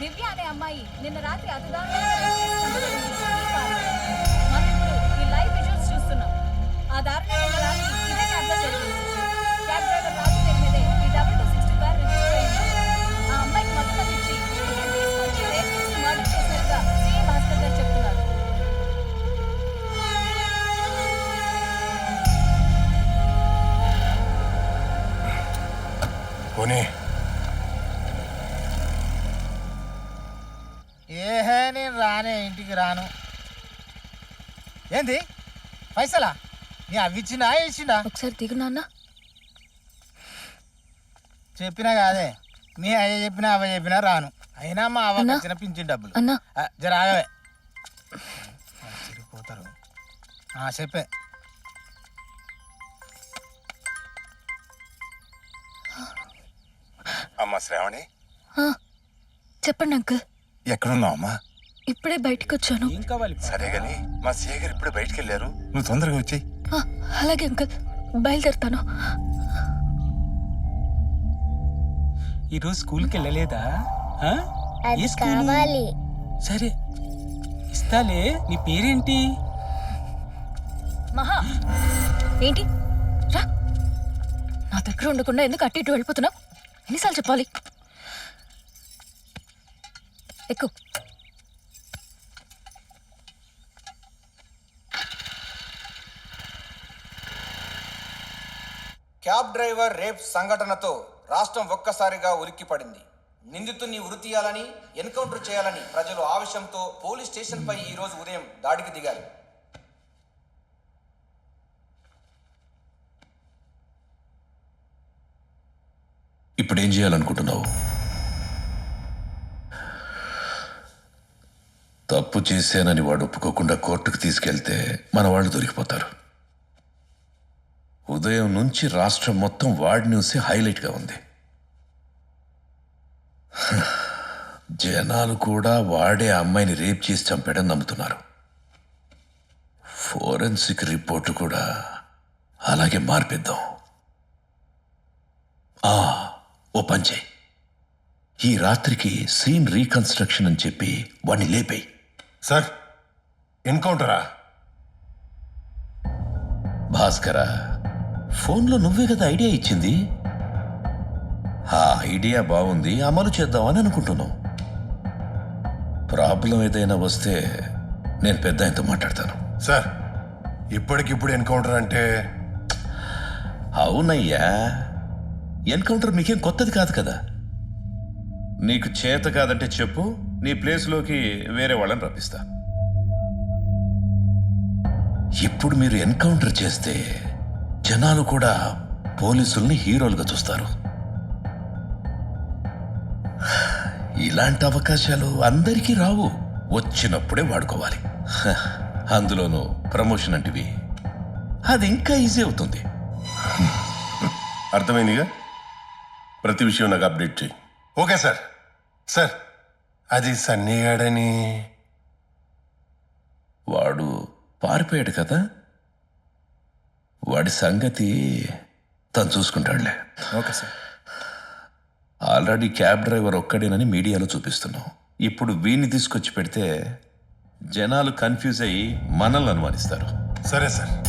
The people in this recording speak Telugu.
దివ్య అనే అమ్మాయి నిన్న రాత్రి అతి దారుణంగా ఈ లైవ్ విజువల్స్ చూస్తున్నాం. ఆ దారుణం రాత్రి ఇదే క్యాబ్లో జరిగింది. క్యాబ్ డ్రైవర్ రాజు పేరు మీదే ఈ double two sixty car register అయింది. ఆ అమ్మాయికి మద్దతు ఇచ్చి రేప్ చేసి మర్డర్ చేసినట్టుగా సిఏ భాస్కర్ గారు చెప్తున్నారు. పోనీ ఏహే నేను రానే ఇంటికి రాను. ఏంది? పైసలా? నీ అవ్విచ్చిందా ఇచ్చిందా ఒకసారి దిగు నాన్న. చెప్పినా కాదే. మీ అయ్య చెప్పినా అవ్వ చెప్పినా రాను. అయినా మా అవ్వ అన్నా? ఇచ్చిన పింఛన్ డబ్బులు. అన్నా. ఆ, జర ఆగవే. తిరిగిపోతారు ఆ, చెప్పే. అమ్మా శ్రావణి. చెప్పండి అంకుల్. ఎక్కడున్నావు అమ్మా? ఇప్పుడే బయటకు వచ్చాను సరే గాని మా సేగర్ ఇప్పుడే బయటికి వెళ్ళారు నువ్వు తొందరగా వచ్చేయి. ఆ, అలాగే అంకుల్. బయలుదేరుతాను. ఈరోజు స్కూల్కి వెళ్ళలేదా? ఆ? ఏ అది స్కూలు? కావాలి. సరే ఇస్తాలే. నీ పేరేంటి? మహా. ఏంటి? రా. నా దగ్గర ఉండకుండా ఎందుకు అట్టి ఇటు వెళ్ళిపోతున్నావు? ఎన్నిసార్లు చెప్పాలి? ఎక్కు. క్యాబ్ డ్రైవర్ రేప్ సంఘటనతో రాష్ట్రం ఒక్కసారిగా ఉలిక్కిపడింది. నిందితుడిని ఉరి తీయాలని ఎన్కౌంటర్ చేయాలని ప్రజలు ఆవేశంతో పోలీస్ స్టేషన్పై ఈ రోజు ఉదయం దాడికి దిగారు. ఇప్పుడు ఏం చేయాలనుకుంటున్నావు? తప్పు చేశానని వాడు ఒప్పుకోకుండా కోర్టుకు తీసుకెళ్తే మన వాళ్ళు దొరికిపోతారు. ఉదయం నుంచి రాష్ట్రం మొత్తం వాడి న్యూసే హైలైట్గా ఉంది. జనాలు కూడా వాడే అమ్మాయిని రేప్ చేసి చంపాడని నమ్ముతున్నారు. ఫోరెన్సిక్ రిపోర్టు కూడా అలాగే మార్పిద్దాం. ఆ ఓ పంచే ఈ రాత్రికి సీన్ రీకన్స్ట్రక్షన్ అని చెప్పి వాణ్ణి లేపేయి. సార్ ఎన్కౌంటరా? భాస్కర ఫోన్లో నువ్వే కదా ఐడియా ఇచ్చింది? ఆ ఐడియా బాగుంది అమలు చేద్దామని అనుకుంటున్నాం ప్రాబ్లం ఏదైనా వస్తే నేను పెద్ద ఆయనతో మాట్లాడతాను. సార్ ఇప్పటికిప్పుడు ఎన్కౌంటర్ అంటే? అవునయ్యా ఎన్కౌంటర్ మీకేం కొత్తది కాదు కదా. నీకు చేత కాదంటే చెప్పు నీ ప్లేస్లోకి వేరే వాళ్ళని రప్పిస్తా. ఇప్పుడు మీరు ఎన్కౌంటర్ చేస్తే జనాలు కూడా పోలీసుల్ని హీరోలుగా చూస్తారు. ఇలాంటి అవకాశాలు అందరికీ రావు. వచ్చినప్పుడే వాడుకోవాలి. హ, అందులోనూ ప్రమోషన్ అంటివి. అది ఇంకా ఈజీ అవుతుంది. అర్థమైందిగా? ప్రతి విషయం నాకు అప్డేట్ చేయి. Okay sir. సార్ అది సన్నీగాడని. వాడు పారిపోయాడు కదా? వాడి సంగతి తను చూసుకుంటాడులే. Okay sir. Already cab driver ఒక్కడేనని మీడియాలో చూపిస్తున్నాం. ఇప్పుడు వీణ్ణి తీసుకొచ్చి పెడితే జనాలు కన్ఫ్యూజ్ అయ్యి మనల్ని అనుమానిస్తారు. సరే సార్.